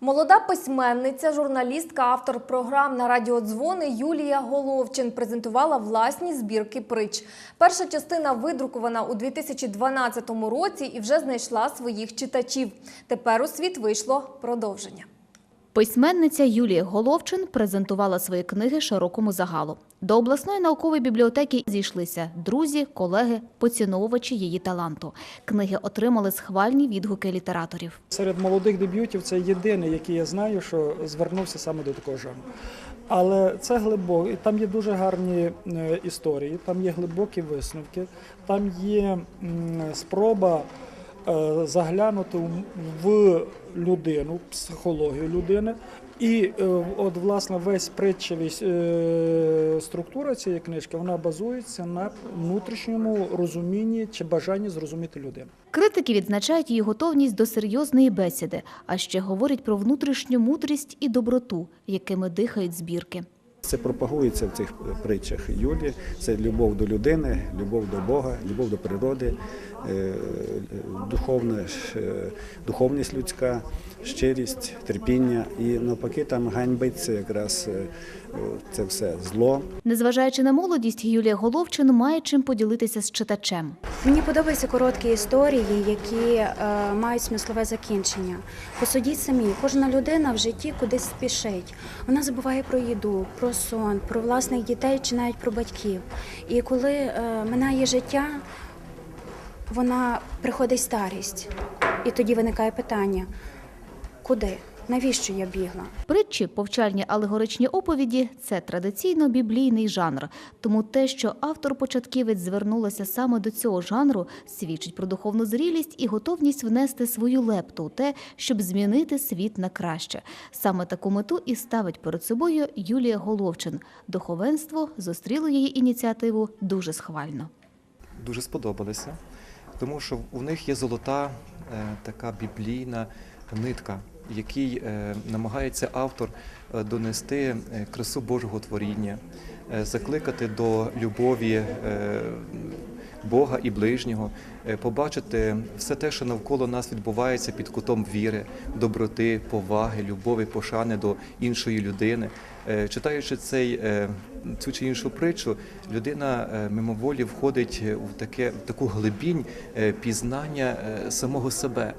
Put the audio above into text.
Молода письменниця, журналістка, автор програм на радіодзвони Юлія Головчин презентувала власні збірки притч. Перша частина видрукована у 2012 році і вже знайшла своїх читачів. Тепер у світ вийшло продовження. Письменниця Юлія Головчин презентувала свої книги широкому загалу. До обласної наукової бібліотеки зійшлися друзі, колеги, поціновувачі її таланту. Книги отримали схвальні відгуки літераторів. Серед молодих дебютів це єдиний, який я знаю, що звернувся саме до такого жанру. Але це глибоко, і там є дуже гарні е, історії, там є глибокі висновки, там є спроба е, заглянути в- в людину, психологію людини. І е, от власне весь притчевість е, структура цієї книжки вона базується на внутрішньому розумінні чи бажанні зрозуміти людину. Критики відзначають її готовність до серйозної бесіди, а ще говорять про внутрішню мудрість і доброту, якими дихають збірки. Це пропагується в цих притчах Юлі. Це любов до людини, любов до Бога, любов до природи, е, духовна, ж, е, духовність людська, щирість, терпіння. І навпаки, там ганьбиться якраз е, це все зло. Незважаючи на молодість, Юлія Головчин має чим поділитися з читачем. Мені подобаються короткі історії, які е, мають смислове закінчення. Посудіть самі, кожна людина в житті кудись спішить. Вона забуває про їду, про сон, про власних дітей чи навіть про батьків. І коли е, минає життя, вона приходить старість. І тоді виникає питання: куди? Навіщо я бігла? Притчі, повчальні алегоричні оповіді це традиційно біблійний жанр. Тому те, що автор-початківець звернулася саме до цього жанру, свідчить про духовну зрілість і готовність внести свою лепту у те, щоб змінити світ на краще. Саме таку мету і ставить перед собою Юлія Головчин. Духовенство зустріло її ініціативу дуже схвально. дуже сподобалися, тому що у них є золота е, така біблійна нитка, який е, намагається автор е, донести красу Божого творіння, закликати до любові Бога і ближнього, е, побачити все те, що навколо нас відбувається під кутом віри, доброти, поваги, любові, пошани до іншої людини. Е, Читаючи цей, е, цю чи іншу притчу, людина мимоволі входить в таке в таку глибінь пізнання самого себе.